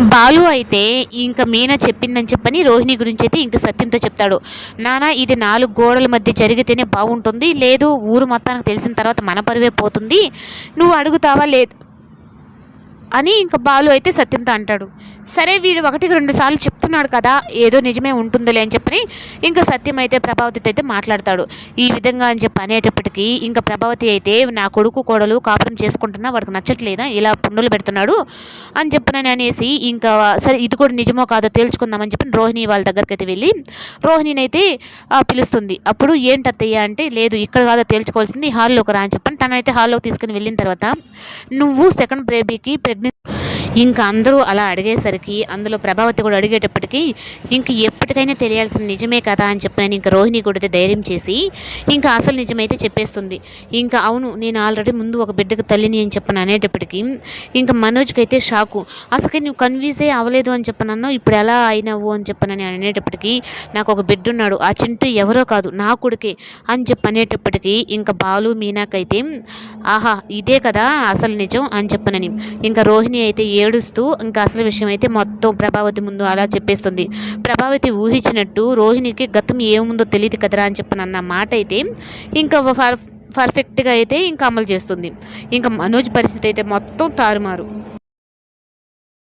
బాలు అయితే ఇంకా మీనా చెప్పిందని చెప్పని రోహిణి గురించి అయితే ఇంకా సత్యంతో చెప్తాడు. నానా ఇది నాలుగు గోడల మధ్య జరిగితేనే బాగుంటుంది. లేదు ఊరు మొత్తానికి తెలిసిన తర్వాత మన పరివే పోతుంది. నువ్వు అడుగుతావా లేదు అని ఇంకా బాలు అయితే సత్యంతో అంటాడు. సరే వీడు ఒకటికి రెండు సార్లు చెప్తున్నాడు కదా ఏదో నిజమే ఉంటుందిలే అని చెప్పని ఇంకా సత్యం అయితే ప్రభావతితో అయితే మాట్లాడతాడు. ఈ విధంగా అని చెప్పి అనేటప్పటికీ ఇంకా ప్రభావతి అయితే నా కొడుకు కోడలు కాపురం చేసుకుంటున్నా వాడికి నచ్చట్లేదా ఇలా పుండులు పెడుతున్నాడు అని చెప్పినని అనేసి ఇంకా సరే ఇది కూడా నిజమో కాదో తేల్చుకుందామని చెప్పి రోహిణి వాళ్ళ దగ్గరికి అయితే వెళ్ళి రోహిణిని అయితే పిలుస్తుంది. అప్పుడు ఏంటత్తయ్య అంటే లేదు ఇక్కడ కాదో తేల్చుకోవాల్సింది హాల్లోకి రా అని చెప్పని తనైతే హాల్లోకి తీసుకుని వెళ్ళిన తర్వాత నువ్వు సెకండ్ బేబీకి ప్రెగ్నెంట్ admin ఇంకా అందరూ అలా అడిగేసరికి అందులో ప్రభావతి కూడా అడిగేటప్పటికీ ఇంక ఎప్పటికైనా తెలియాల్సిన నిజమే కదా? అని చెప్పి నేను ఇంకా రోహిణి కూడా అయితే ధైర్యం చేసి ఇంకా అసలు నిజమైతే చెప్పేస్తుంది. ఇంకా అవును నేను ఆల్రెడీ ముందు ఒక బిడ్డకు తల్లిని అని చెప్పను అనేటప్పటికీ ఇంకా మనోజ్కి అయితే షాకు. అసలు నువ్వు కన్ఫ్యూజే అవ్వలేదు అని చెప్పనన్నావు ఇప్పుడు ఎలా అయినావు? అని చెప్పనని అనేటప్పటికీ నాకు ఒక బిడ్డ ఉన్నాడు ఆ చింటూ ఎవరో కాదు నా కొడుకే అని చెప్పి అనేటప్పటికీ ఇంకా బాలు మీనాకైతే ఆహా ఇదే కదా అసలు నిజం అని చెప్పనని ఇంకా రోహిణి అయితే ఏడుస్తూ ఇంకా అసలు విషయం అయితే మొత్తం ప్రభావతి ముందు అలా చెప్పేస్తుంది. ప్రభావతి ఊహించినట్టు రోహిణికి గతం ఏముందో తెలియదు కదరా అని చెప్పని అన్న మాట అయితే ఇంకా పర్ఫెక్ట్గా అయితే ఇంకా అమలు చేస్తుంది. ఇంకా మనోజ్ పరిస్థితి అయితే మొత్తం తారుమారు.